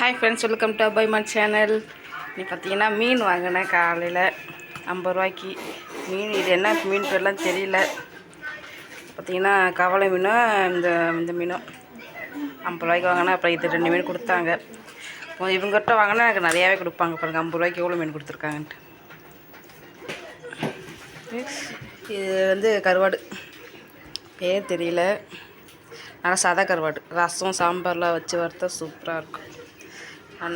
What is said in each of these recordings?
Hi friends welcome to பை மன் channel நீ பார்த்தீங்கன்னா மீன் வாங்கினேன் காலையில். ஐம்பது ரூபாய்க்கு மீன். இது என்ன மீன் பேர்லாம் தெரியல. பார்த்தீங்கன்னா கவலை மீனும் இந்த இந்த மீனும் ஐம்பது ரூபாய்க்கு வாங்கினா அப்புறம் இது ரெண்டு மீன் கொடுத்தாங்க. இவங்ககிட்ட வாங்கினா எனக்கு நிறையாவே கொடுப்பாங்க பாருங்கள் ஐம்பது ரூபாய்க்கு எவ்வளோ மீன் கொடுத்துருக்காங்கன்ட்டு. இது வந்து கருவாடு. பேர் தெரியல. நல்லா சாதா கருவாடு. ரசம் சாம்பார்லாம் வச்சு வறுத்தா சூப்பராக இருக்கும்.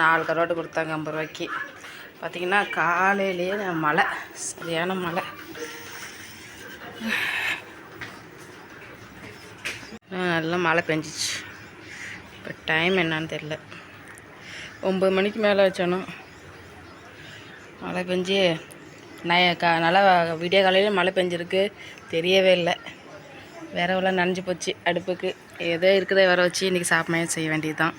நாலு கரோட்டு கொடுத்தாங்க ஐம்பது ரூபாய்க்கு பார்த்தீங்கன்னா காலையிலேயே நான் மழை சரியான மழை. நல்லா மழை பெஞ்சிச்சு. இப்போ டைம் என்னன்னு தெரில ஒம்பது மணிக்கு மேலே வச்சானோ. மழை பெஞ்சு நான் கா நல்லா விடிய காலையில் மழை பெஞ்சிருக்கு. தெரியவே இல்லை. விரவெல்லாம் நனைஞ்சு போச்சு அடுப்புக்கு. ஏதோ இருக்கிறத வர வச்சு இன்றைக்கி சாப்பிட செய்ய வேண்டியது தான்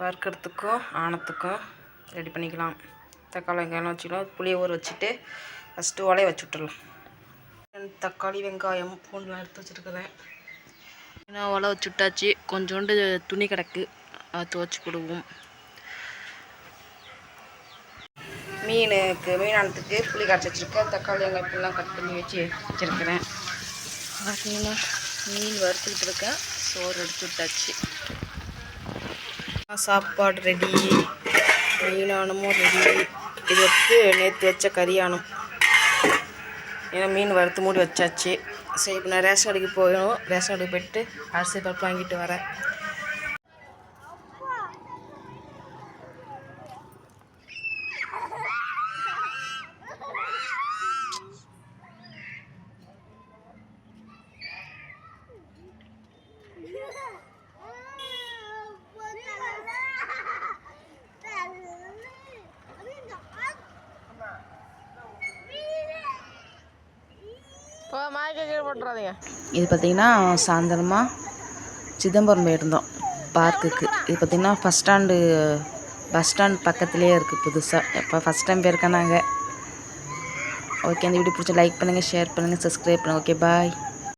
வறுக்கிறதுக்கும் ஆனத்துக்கும் ரெடி பண்ணிக்கலாம். தக்காளி வெங்காயம் வச்சுக்கலாம். புளியை ஊற வச்சுட்டு ஃபஸ்ட்டு உலைய வச்சு விட்டுடலாம் தக்காளி வெங்காயம் பூண்டுலாம் எடுத்து வச்சுருக்கிறேன். நான் உலை வச்சு விட்டாச்சு. கொஞ்சோண்டு துணி கிடக்கு. அதை துவச்சி போடுவோம். மீனுக்கு மீனானத்துக்கு புளி கரைச்சி வச்சுருக்கேன். தக்காளி வெங்காயம் இப்படிலாம் கட் பண்ணி வச்சு வச்சுருக்கிறேன். பார்த்தீங்கன்னா மீன் வறுத்துக்கிட்டு இருக்கேன். சோறு எடுத்து விட்டாச்சு. சாப்பாடு ரெடி. மீனானமும் ரெடி. இது வந்து நேற்று வச்ச கறியானம் ஏன்னா மீன் வறுத்து மூடி வச்சாச்சு. சரி இப்போ நான் ரேஷன் கடைக்கு போயிடும் ரேஷன் கடைக்கு போயிட்டு அரிசி பருப்பு வாங்கிட்டு வரேன். இது பார்த்திங்கன்னா சாயந்தரமாக சிதம்பரம் போயிருந்தோம் பார்க்குக்கு. இது பார்த்திங்கன்னா ஃபஸ்ட் ஸ்டாண்டு பஸ் ஸ்டாண்ட் பக்கத்துலேயே இருக்குது புதுசாக இப்போ ஃபஸ்ட் டைம் போயிருக்கேன் நாங்கள் ஓகே இந்த வீடியோ பிடிச்சி லைக் பண்ணுங்கள் ஷேர் பண்ணுங்கள் சப்ஸ்கிரைப் பண்ணுங்கள் ஓகே பாய்